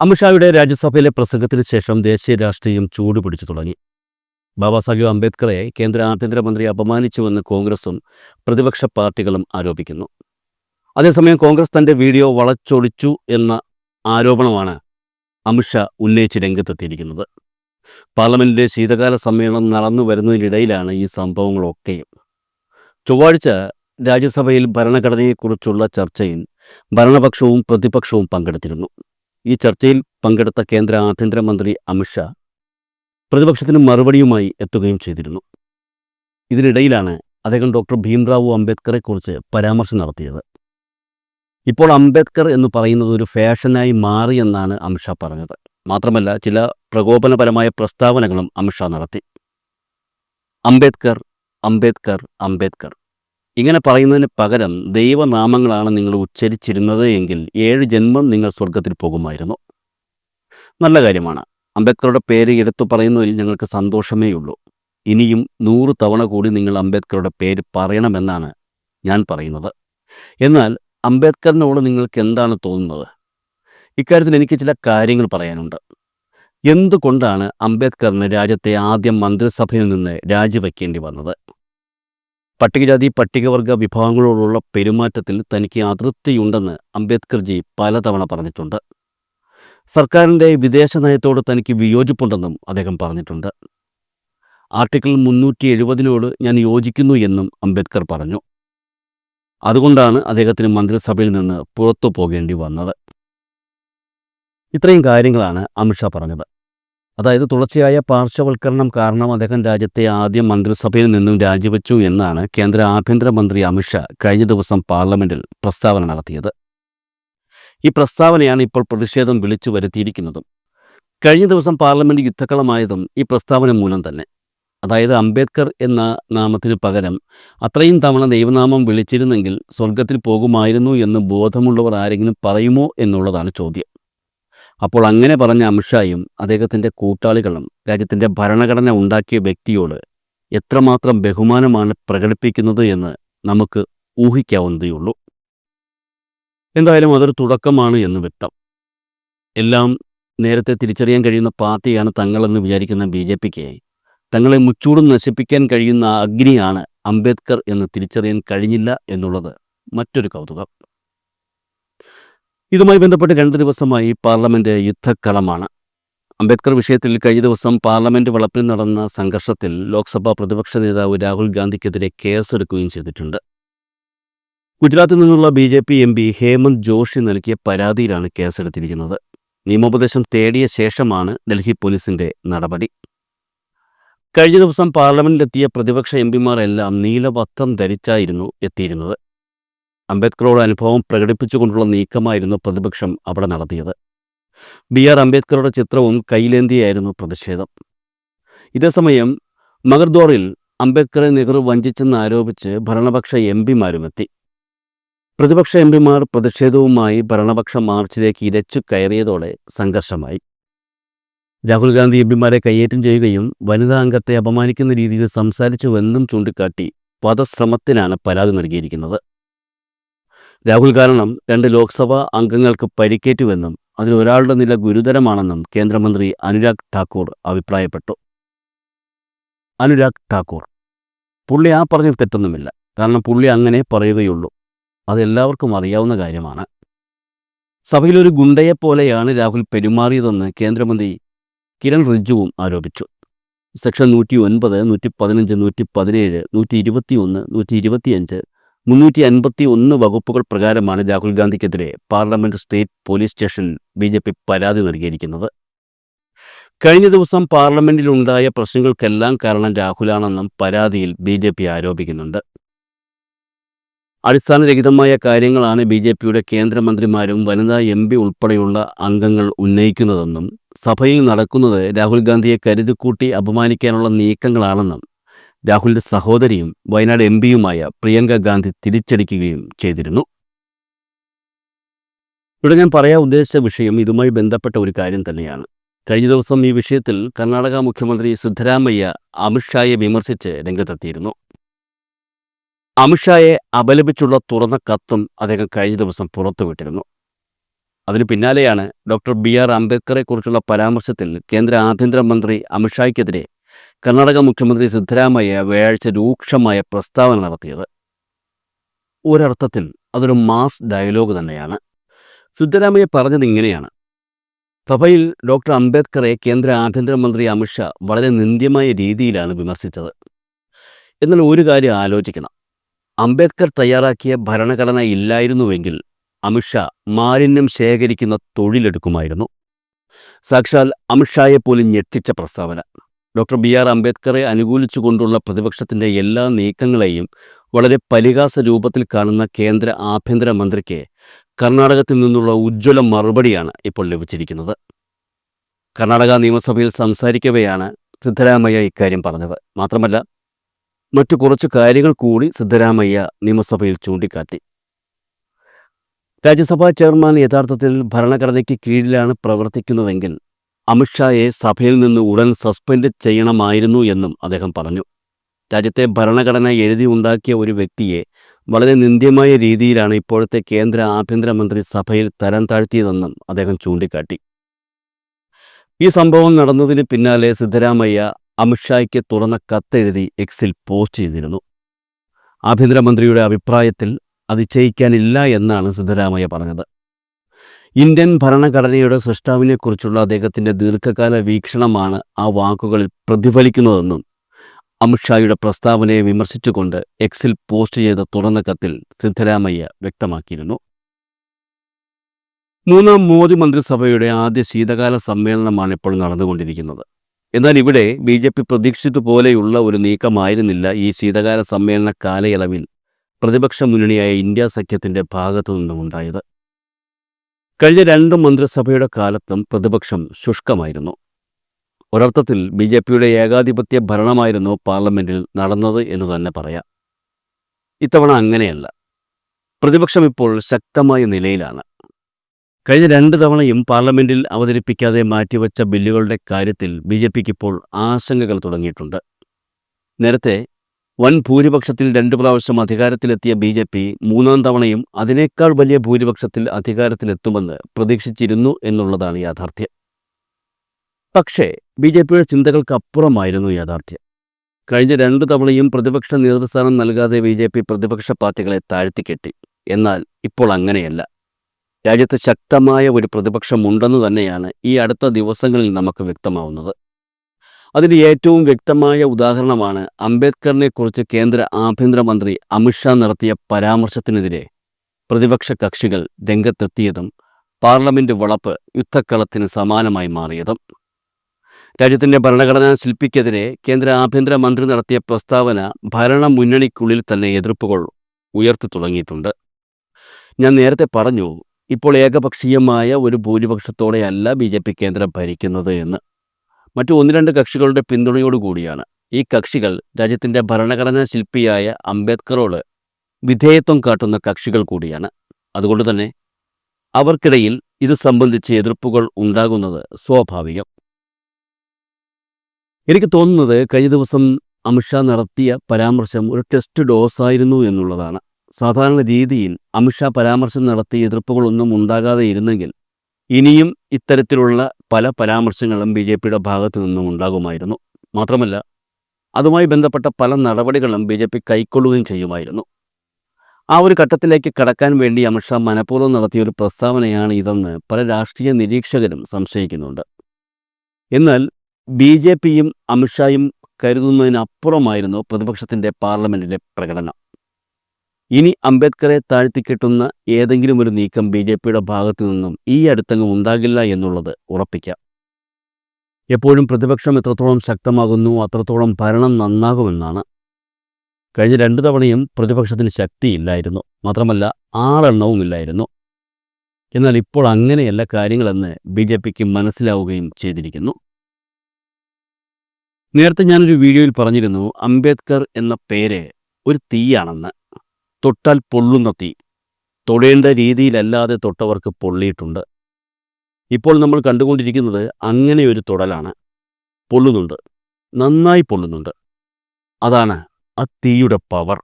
അമിത്ഷായുടെ രാജ്യസഭയിലെ പ്രസംഗത്തിന് ശേഷം ദേശീയ രാഷ്ട്രീയം ചൂടുപിടിച്ചു തുടങ്ങി. ബാബാ സാഹിബ് അംബേദ്കറെ കേന്ദ്ര ആഭ്യന്തരമന്ത്രി അപമാനിച്ചുവെന്ന് കോൺഗ്രസും പ്രതിപക്ഷ പാർട്ടികളും ആരോപിക്കുന്നു. അതേസമയം കോൺഗ്രസ് തന്റെ വീഡിയോ വളച്ചൊടിച്ചു എന്ന ആരോപണമാണ് അമിത്ഷാ ഉന്നയിച്ച് രംഗത്തെത്തിയിരിക്കുന്നത്. പാർലമെന്റിന്റെ ശീതകാല സമ്മേളനം നടന്നു വരുന്നതിനിടയിലാണ് ഈ സംഭവങ്ങളൊക്കെയും ചൊവ്വാഴ്ച രാജ്യസഭയിൽ ഭരണഘടനയെക്കുറിച്ചുള്ള ചർച്ചയിൽ ഭരണപക്ഷവും പ്രതിപക്ഷവും പങ്കെടുത്തിരുന്നു. ഈ ചർച്ചയിൽ പങ്കെടുത്ത കേന്ദ്ര ആഭ്യന്തരമന്ത്രി അമിത്ഷാ പ്രതിപക്ഷത്തിന് മറുപടിയുമായി എത്തുകയും ചെയ്തിരുന്നു. ഇതിനിടയിലാണ് അദ്ദേഹം ഡോക്ടർ ഭീംറാവു അംബേദ്കറെക്കുറിച്ച് പരാമർശം നടത്തിയത്. ഇപ്പോൾ അംബേദ്കർ എന്ന് പറയുന്നത് ഒരു ഫാഷനായി മാറിയെന്നാണ് അമിത്ഷാ പറഞ്ഞത്. മാത്രമല്ല ചില പ്രകോപനപരമായ പ്രസ്താവനകളും അമിത്ഷാ നടത്തി. അംബേദ്കർ അംബേദ്കർ അംബേദ്കർ. ഇങ്ങനെ പറയുന്നതിന് പകരം ദൈവനാമങ്ങളാണ് നിങ്ങൾ ഉച്ചരിച്ചിരുന്നത് എങ്കിൽ ഏഴ് ജന്മം നിങ്ങൾ സ്വർഗത്തിൽ പോകുമായിരുന്നു. നല്ല കാര്യമാണ്. അംബേദ്കറുടെ പേര് എടുത്തു പറയുന്നതിൽ ഞങ്ങൾക്ക് സന്തോഷമേ ഉള്ളൂ. ഇനിയും നൂറ് തവണ കൂടി നിങ്ങൾ അംബേദ്കറുടെ പേര് പറയണമെന്നാണ് ഞാൻ പറയുന്നത്. എന്നാൽ അംബേദ്കറിനോട് നിങ്ങൾക്ക് എന്താണ് തോന്നുന്നത്? ഇക്കാര്യത്തിൽ എനിക്ക് ചില കാര്യങ്ങൾ പറയാനുണ്ട്. എന്തുകൊണ്ടാണ് അംബേദ്കറിന് രാജ്യത്തെ ആദ്യം മന്ത്രിസഭയിൽ നിന്ന് രാജിവെക്കേണ്ടി വന്നത്? പട്ടികജാതി പട്ടികവർഗ വിഭാഗങ്ങളോടുള്ള പെരുമാറ്റത്തിൽ തനിക്ക് അതൃപ്തിയുണ്ടെന്ന് അംബേദ്കർജി പലതവണ പറഞ്ഞിട്ടുണ്ട്. സർക്കാരിന്റെ വിദേശ നയത്തോട് തനിക്ക് വിയോജിപ്പുണ്ടെന്നും അദ്ദേഹം പറഞ്ഞിട്ടുണ്ട്. ആർട്ടിക്കിൾ മുന്നൂറ്റി എഴുപതിനോട് ഞാൻ യോജിക്കുന്നു എന്നും അംബേദ്കർ പറഞ്ഞു. അതുകൊണ്ടാണ് അദ്ദേഹത്തിന് മന്ത്രിസഭയിൽ നിന്ന് പുറത്തു പോകേണ്ടി വന്നത്. ഇത്രയും കാര്യങ്ങളാണ് അമിത്ഷാ പറഞ്ഞത്. അതായത് തുടർച്ചയായ പാർശ്വവൽക്കരണം കാരണം അദ്ദേഹം രാജ്യത്തെ ആദ്യം മന്ത്രിസഭയിൽ നിന്നും രാജിവെച്ചു എന്നാണ് കേന്ദ്ര ആഭ്യന്തരമന്ത്രി അമിത്ഷാ കഴിഞ്ഞ ദിവസം പാർലമെന്റിൽ പ്രസ്താവന നടത്തിയത്. ഈ പ്രസ്താവനയാണ് ഇപ്പോൾ പ്രതിഷേധം വിളിച്ചു വരുത്തിയിരിക്കുന്നതും. കഴിഞ്ഞ ദിവസം പാർലമെന്റ് യുദ്ധക്കളമായതും ഈ പ്രസ്താവന മൂലം തന്നെ. അതായത് അംബേദ്കർ എന്ന നാമത്തിന് പകരം അത്രയും തവണ ദൈവനാമം വിളിച്ചിരുന്നെങ്കിൽ സ്വർഗത്തിൽ പോകുമായിരുന്നു എന്ന് ബോധമുള്ളവർ ആരെങ്കിലും പറയുമോ എന്നുള്ളതാണ് ചോദ്യം. അപ്പോൾ അങ്ങനെ പറഞ്ഞ അമിത്ഷായും അദ്ദേഹത്തിന്റെ കൂട്ടാളികളും രാജ്യത്തിന്റെ ഭരണഘടന ഉണ്ടാക്കിയ വ്യക്തിയോട് എത്രമാത്രം ബഹുമാനമാണ് പ്രകടിപ്പിക്കുന്നത് എന്ന് നമുക്ക് ഊഹിക്കാവുന്നതേയുള്ളൂ. എന്തായാലും അതൊരു തുടക്കമാണ് എന്ന് വ്യക്തം. എല്ലാം നേരത്തെ തിരിച്ചറിയാൻ കഴിയുന്ന പാർട്ടിയാണ് തങ്ങളെന്ന് വിചാരിക്കുന്ന ബി ജെ പിക്ക് തങ്ങളെ മുച്ചൂടും നശിപ്പിക്കാൻ കഴിയുന്ന അഗ്നിയാണ് അംബേദ്കർ എന്ന് തിരിച്ചറിയാൻ കഴിഞ്ഞില്ല എന്നുള്ളത് മറ്റൊരു കൗതുകം. ഇതുമായി ബന്ധപ്പെട്ട് രണ്ട് ദിവസമായി പാർലമെന്റ് യുദ്ധക്കളമാണ്. അംബേദ്കർ വിഷയത്തിൽ കഴിഞ്ഞ ദിവസം പാർലമെന്റ് വളപ്പിൽ നടന്ന സംഘർഷത്തിൽ ലോക്സഭാ പ്രതിപക്ഷ നേതാവ് രാഹുൽ ഗാന്ധിക്കെതിരെ കേസെടുക്കുകയും ചെയ്തിട്ടുണ്ട്. ഗുജറാത്തിൽ നിന്നുള്ള B J P M P Hemant Joshi നൽകിയ പരാതിയിലാണ് കേസെടുത്തിരിക്കുന്നത്. നിയമോപദേശം തേടിയ ശേഷമാണ് ഡൽഹി പോലീസിന്റെ നടപടി. കഴിഞ്ഞ ദിവസം പാർലമെന്റിലെത്തിയ പ്രതിപക്ഷ എം പിമാരെല്ലാം നീലവസ്ത്രം ധരിച്ചായിരുന്നു എത്തിയിരുന്നത്. അംബേദ്കറോട് അനുഭവം പ്രകടിപ്പിച്ചുകൊണ്ടുള്ള നീക്കമായിരുന്നു പ്രതിപക്ഷം അവിടെ നടത്തിയത്. ബി ആർ അംബേദ്കറുടെ ചിത്രവും കയ്യിലേന്തിയായിരുന്നു പ്രതിഷേധം. ഇതേസമയം മഗർദോറിൽ അംബേദ്കറെ നെഹ്റു വഞ്ചിച്ചെന്ന് ആരോപിച്ച് ഭരണപക്ഷ എം പിമാരുമെത്തി. പ്രതിപക്ഷ എം പിമാർ പ്രതിഷേധവുമായി ഭരണപക്ഷ മാർച്ചിലേക്ക് ഇരച്ചു കയറിയതോടെ സംഘർഷമായി. രാഹുൽ ഗാന്ധി എം പിമാരെ കയ്യേറ്റം ചെയ്യുകയും വനിതാ അംഗത്തെ അപമാനിക്കുന്ന രീതിയിൽ സംസാരിച്ചുവെന്നും ചൂണ്ടിക്കാട്ടി വധശ്രമത്തിനാണ് പരാതി നൽകിയിരിക്കുന്നത്. രാഹുൽ കാരണം രണ്ട് ലോക്സഭാ അംഗങ്ങൾക്ക് പരിക്കേറ്റുവെന്നും അതിൽ ഒരാളുടെ നില ഗുരുതരമാണെന്നും കേന്ദ്രമന്ത്രി അനുരാഗ് ഠാക്കൂർ അഭിപ്രായപ്പെട്ടു. അനുരാഗ് ഠാക്കൂർ. പുള്ളി ആ പറഞ്ഞ തെറ്റൊന്നുമില്ല. കാരണം പുള്ളി അങ്ങനെ പറയുകയുള്ളൂ. അതെല്ലാവർക്കും അറിയാവുന്ന കാര്യമാണ്. സഭയിലൊരു ഗുണ്ടയെപ്പോലെയാണ് രാഹുൽ പെരുമാറിയതെന്ന് കേന്ദ്രമന്ത്രി കിരൺ റിജുവും ആരോപിച്ചു. സെക്ഷൻ നൂറ്റി ഒൻപത് നൂറ്റി പതിനഞ്ച് നൂറ്റി പതിനേഴ് നൂറ്റി ഇരുപത്തി ഒന്ന് നൂറ്റി ഇരുപത്തിയഞ്ച് മുന്നൂറ്റി അൻപത്തി ഒന്ന് വകുപ്പുകൾ പ്രകാരമാണ് രാഹുൽ ഗാന്ധിക്കെതിരെ പാർലമെന്റ് സ്റ്റേറ്റ് പോലീസ് സ്റ്റേഷനിൽ ബി ജെ പി പരാതി നൽകിയിരിക്കുന്നത്. കഴിഞ്ഞ ദിവസം പാർലമെന്റിലുണ്ടായ പ്രശ്നങ്ങൾക്കെല്ലാം കാരണം രാഹുലാണെന്നും പരാതിയിൽ ബി ജെ പി ആരോപിക്കുന്നുണ്ട്. അടിസ്ഥാനരഹിതമായ കാര്യങ്ങളാണ് ബി ജെ പിയുടെ കേന്ദ്രമന്ത്രിമാരും വനിതാ എം പി ഉൾപ്പെടെയുള്ള അംഗങ്ങൾ ഉന്നയിക്കുന്നതെന്നും സഭയിൽ നടക്കുന്നത് രാഹുൽ ഗാന്ധിയെ കരുതിക്കൂട്ടി അപമാനിക്കാനുള്ള നീക്കങ്ങളാണെന്നും രാഹുലിന്റെ സഹോദരിയും വയനാട് എം പിയുമായ പ്രിയങ്ക ഗാന്ധി തിരിച്ചടിക്കുകയും ചെയ്തിരുന്നു. ഇവിടെ ഞാൻ പറയാൻ ഉദ്ദേശിച്ച വിഷയം ഇതുമായി ബന്ധപ്പെട്ട ഒരു കാര്യം തന്നെയാണ്. കഴിഞ്ഞ ദിവസം ഈ വിഷയത്തിൽ കർണാടക മുഖ്യമന്ത്രി സിദ്ധരാമയ്യ അമിത്ഷായെ വിമർശിച്ച് രംഗത്തെത്തിയിരുന്നു. അമിത്ഷായെ അപലപിച്ചുള്ള തുറന്ന കത്തും അദ്ദേഹം കഴിഞ്ഞ ദിവസം പുറത്തുവിട്ടിരുന്നു. അതിനു പിന്നാലെയാണ് ഡോക്ടർ ബി ആർ അംബേദ്കറെ കുറിച്ചുള്ള പരാമർശത്തിൽ കേന്ദ്ര ആഭ്യന്തരമന്ത്രി അമിത്ഷായ്ക്കെതിരെ കർണാടക മുഖ്യമന്ത്രി സിദ്ധരാമയ്യ വ്യാഴാഴ്ച രൂക്ഷമായ പ്രസ്താവന നടത്തിയത്. ഒരർത്ഥത്തിൽ അതൊരു മാസ് ഡയലോഗ് തന്നെയാണ്. സിദ്ധരാമയ്യ പറഞ്ഞത് ഇങ്ങനെയാണ്. സഭയിൽ ഡോക്ടർ അംബേദ്കറെ കേന്ദ്ര ആഭ്യന്തരമന്ത്രി അമിത്ഷാ വളരെ നിന്ദ്യമായ രീതിയിലാണ് വിമർശിച്ചത്. എന്നാൽ ഒരു കാര്യം ആലോചിക്കണം. അംബേദ്കർ തയ്യാറാക്കിയ ഭരണഘടന ഇല്ലായിരുന്നുവെങ്കിൽ അമിത്ഷാ മാലിന്യം ശേഖരിക്കുന്ന തൊഴിലെടുക്കുമായിരുന്നു. സാക്ഷാൽ അമിത്ഷായെ പോലും ഞെട്ടിച്ച പ്രസ്താവന. ഡോക്ടർ ബി ആർ അംബേദ്കറെ അനുകൂലിച്ചുകൊണ്ടുള്ള പ്രതിപക്ഷത്തിന്റെ എല്ലാ നീക്കങ്ങളെയും വളരെ പരിഹാസ രൂപത്തിൽ കാണുന്ന കേന്ദ്ര ആഭ്യന്തരമന്ത്രിക്ക് കർണാടകത്തിൽ നിന്നുള്ള ഉജ്ജ്വല മറുപടിയാണ് ഇപ്പോൾ ലഭിച്ചിരിക്കുന്നത്. കർണാടക നിയമസഭയിൽ സംസാരിക്കവെയാണ് സിദ്ധരാമയ്യ ഇക്കാര്യം പറഞ്ഞത്. മാത്രമല്ല മറ്റു കുറച്ച് കാര്യങ്ങൾ കൂടി സിദ്ധരാമയ്യ നിയമസഭയിൽ ചൂണ്ടിക്കാട്ടി. രാജ്യസഭാ ചെയർമാൻ യഥാർത്ഥത്തിൽ ഭരണഘടനയ്ക്ക് കീഴിലാണ് പ്രവർത്തിക്കുന്നതെങ്കിൽ അമിത്ഷായെ സഭയിൽ നിന്ന് ഉടൻ സസ്പെൻഡ് ചെയ്യണമായിരുന്നു എന്നും അദ്ദേഹം പറഞ്ഞു. രാജ്യത്തെ ഭരണഘടന എഴുതി ഉണ്ടാക്കിയ ഒരു വ്യക്തിയെ വളരെ നിന്ദ്യമായ രീതിയിലാണ് ഇപ്പോഴത്തെ കേന്ദ്ര ആഭ്യന്തരമന്ത്രി സഭയിൽ തരം താഴ്ത്തിയതെന്നും അദ്ദേഹം ചൂണ്ടിക്കാട്ടി. ഈ സംഭവം നടന്നതിന് പിന്നാലെ സിദ്ധരാമയ്യ അമിത്ഷായ്ക്ക് തുറന്ന കത്തെഴുതി എക്സിൽ പോസ്റ്റ് ചെയ്തിരുന്നു. ആഭ്യന്തരമന്ത്രിയുടെ അഭിപ്രായത്തിൽ അത് ചെയ്യിക്കാനില്ല എന്നാണ് സിദ്ധരാമയ്യ പറഞ്ഞത്. ഇന്ത്യൻ ഭരണഘടനയുടെ സൃഷ്ടാവിനെക്കുറിച്ചുള്ള അദ്ദേഹത്തിന്റെ ദീർഘകാല വീക്ഷണമാണ് ആ വാക്കുകളിൽ പ്രതിഫലിക്കുന്നതെന്നും അമിത്ഷായുടെ പ്രസ്താവനയെ വിമർശിച്ചുകൊണ്ട് എക്സിൽ പോസ്റ്റ് ചെയ്ത തുറന്ന കത്തിൽ സിദ്ധരാമയ്യ വ്യക്തമാക്കിയിരുന്നു. മൂന്നാം മോദി മന്ത്രിസഭയുടെ ആദ്യ ശീതകാല സമ്മേളനമാണ് ഇപ്പോൾ നടന്നുകൊണ്ടിരിക്കുന്നത്. എന്നാൽ ഇവിടെ ബി ജെ പി പ്രതീക്ഷിച്ചതുപോലെയുള്ള ഒരു നീക്കമായിരുന്നില്ല ഈ ശീതകാല സമ്മേളന കാലയളവിൽ പ്രതിപക്ഷ മുന്നണിയായ ഇന്ത്യ സഖ്യത്തിന്റെ ഭാഗത്തു നിന്നുമുണ്ടായത്. കഴിഞ്ഞ രണ്ട് മന്ത്രിസഭയുടെ കാലത്തും പ്രതിപക്ഷം ശുഷ്കമായിരുന്നു. ഒരർത്ഥത്തിൽ ബി ജെ പിയുടെ ഏകാധിപത്യ ഭരണമായിരുന്നു പാർലമെന്റിൽ നടന്നത് എന്ന് തന്നെ പറയാം. ഇത്തവണ അങ്ങനെയല്ല. പ്രതിപക്ഷം ഇപ്പോൾ ശക്തമായ നിലയിലാണ്. കഴിഞ്ഞ രണ്ട് തവണയും പാർലമെന്റിൽ അവതരിപ്പിക്കാതെ മാറ്റിവെച്ച ബില്ലുകളുടെ കാര്യത്തിൽ ബി ജെ പിക്ക് ഇപ്പോൾ ആശങ്കകൾ തുടങ്ങിയിട്ടുണ്ട്. നേരത്തെ വൻ ഭൂരിപക്ഷത്തിൽ രണ്ടു പ്രാവശ്യം അധികാരത്തിലെത്തിയ ബി ജെ പി മൂന്നാം തവണയും അതിനേക്കാൾ വലിയ ഭൂരിപക്ഷത്തിൽ അധികാരത്തിലെത്തുമെന്ന് പ്രതീക്ഷിച്ചിരുന്നു എന്നുള്ളതാണ് യാഥാർത്ഥ്യം. പക്ഷേ ബി ജെ പിയുടെ ചിന്തകൾക്കപ്പുറമായിരുന്നു യാഥാർത്ഥ്യം. കഴിഞ്ഞ രണ്ട് തവണയും പ്രതിപക്ഷ നേതൃസ്ഥാനം നൽകാതെ ബി ജെ പി പ്രതിപക്ഷ പാർട്ടികളെ താഴ്ത്തിക്കെട്ടി എന്നാൽ ഇപ്പോൾ അങ്ങനെയല്ല. രാജ്യത്ത് ശക്തമായ ഒരു പ്രതിപക്ഷമുണ്ടെന്ന് തന്നെയാണ് ഈ അടുത്ത ദിവസങ്ങളിൽ നമുക്ക് വ്യക്തമാവുന്നത്. അതിന് ഏറ്റവും വ്യക്തമായ ഉദാഹരണമാണ് അംബേദ്കറിനെക്കുറിച്ച് കേന്ദ്ര ആഭ്യന്തരമന്ത്രി അമിത്ഷാ നടത്തിയ പരാമർശത്തിനെതിരെ പ്രതിപക്ഷ കക്ഷികൾ രംഗത്തെത്തിയതും പാർലമെന്റ് വളപ്പ് യുദ്ധക്കളത്തിന് സമാനമായി മാറിയതും. രാജ്യത്തിന്റെ ഭരണഘടനാ ശില്പിക്കെതിരെ കേന്ദ്ര ആഭ്യന്തരമന്ത്രി നടത്തിയ പ്രസ്താവന ഭരണ മുന്നണിക്കുള്ളിൽ തന്നെ എതിർപ്പുകൾ ഉയർത്തി തുടങ്ങിയിട്ടുണ്ട്. ഞാൻ നേരത്തെ പറഞ്ഞു ഇപ്പോൾ ഏകപക്ഷീയമായ ഒരു ഭൂരിപക്ഷത്തോടെയല്ല ബി ജെ പി കേന്ദ്രം ഭരിക്കുന്നത് എന്ന്. മറ്റു ഒന്ന് രണ്ട് കക്ഷികളുടെ പിന്തുണയോടുകൂടിയാണ് ഈ കക്ഷികൾ രാജ്യത്തിന്റെ ഭരണഘടനാ ശില്പിയായ അംബേദ്കറോട് വിധേയത്വം കാട്ടുന്ന കക്ഷികൾ കൂടിയാണ്. അതുകൊണ്ട് തന്നെ അവർക്കിടയിൽ ഇത് സംബന്ധിച്ച് എതിർപ്പുകൾ ഉണ്ടാകുന്നത് സ്വാഭാവികം. എനിക്ക് തോന്നുന്നത് കഴിഞ്ഞ ദിവസം അമിത്ഷാ നടത്തിയ പരാമർശം ഒരു ടെസ്റ്റ് ഡോസ് ആയിരുന്നു എന്നുള്ളതാണ്. സാധാരണ രീതിയിൽ അമിത്ഷാ പരാമർശം നടത്തി എതിർപ്പുകളൊന്നും ഉണ്ടാകാതെ ഇരുന്നെങ്കിൽ ഇനിയും ഇത്തരത്തിലുള്ള പല പരാമർശങ്ങളും ബി ജെ പിയുടെ ഭാഗത്തു നിന്നും ഉണ്ടാകുമായിരുന്നു. മാത്രമല്ല അതുമായി ബന്ധപ്പെട്ട പല നടപടികളും ബി ജെ പി കൈക്കൊള്ളുകയും ചെയ്യുമായിരുന്നു. ആ ഒരു ഘട്ടത്തിലേക്ക് കടക്കാൻ വേണ്ടി അമിത്ഷാ മനഃപൂർവം നടത്തിയ ഒരു പ്രസ്താവനയാണ് ഇതെന്ന് പല രാഷ്ട്രീയ നിരീക്ഷകരും സംശയിക്കുന്നുണ്ട്. എന്നാൽ ബി ജെ പിയും അമിത്ഷായും കരുതുന്നതിനപ്പുറമായിരുന്നു പ്രതിപക്ഷത്തിന്റെ പാർലമെന്റിലെ പ്രകടനം. ഇനി അംബേദ്കറെ താഴ്ത്തിക്കെട്ടുന്ന ഏതെങ്കിലും ഒരു നീക്കം ബി ജെ പിയുടെ ഭാഗത്തു നിന്നും ഈ അടുത്തെങ്ങും ഉണ്ടാകില്ല എന്നുള്ളത് ഉറപ്പിക്കാം. എപ്പോഴും പ്രതിപക്ഷം എത്രത്തോളം ശക്തമാകുന്നു അത്രത്തോളം ഭരണം നന്നാകുമെന്നാണ്. കഴിഞ്ഞ രണ്ടു തവണയും പ്രതിപക്ഷത്തിന് ശക്തിയില്ലായിരുന്നു. മാത്രമല്ല ആറെണ്ണവും ഇല്ലായിരുന്നു. എന്നാൽ ഇപ്പോൾ അങ്ങനെയല്ല കാര്യങ്ങളെന്ന് ബി ജെ പിക്ക് മനസ്സിലാവുകയും ചെയ്തിരിക്കുന്നു. നേരത്തെ ഞാനൊരു വീഡിയോയിൽ പറഞ്ഞിരുന്നു അംബേദ്കർ എന്ന പേര് ഒരു തീയാണെന്ന്. തൊട്ടാൽ പൊള്ളുന്ന തീ. തൊടേണ്ട രീതിയിലല്ലാതെ തൊട്ടവർക്ക് പൊള്ളിയിട്ടുണ്ട്. ഇപ്പോൾ നമ്മൾ കണ്ടുകൊണ്ടിരിക്കുന്നത് അങ്ങനെ ഒരു തൊടലാണ്. പൊള്ളുന്നുണ്ട്. നന്നായി പൊള്ളുന്നുണ്ട്. അതാണ് ആ തീയുടെ പവർ.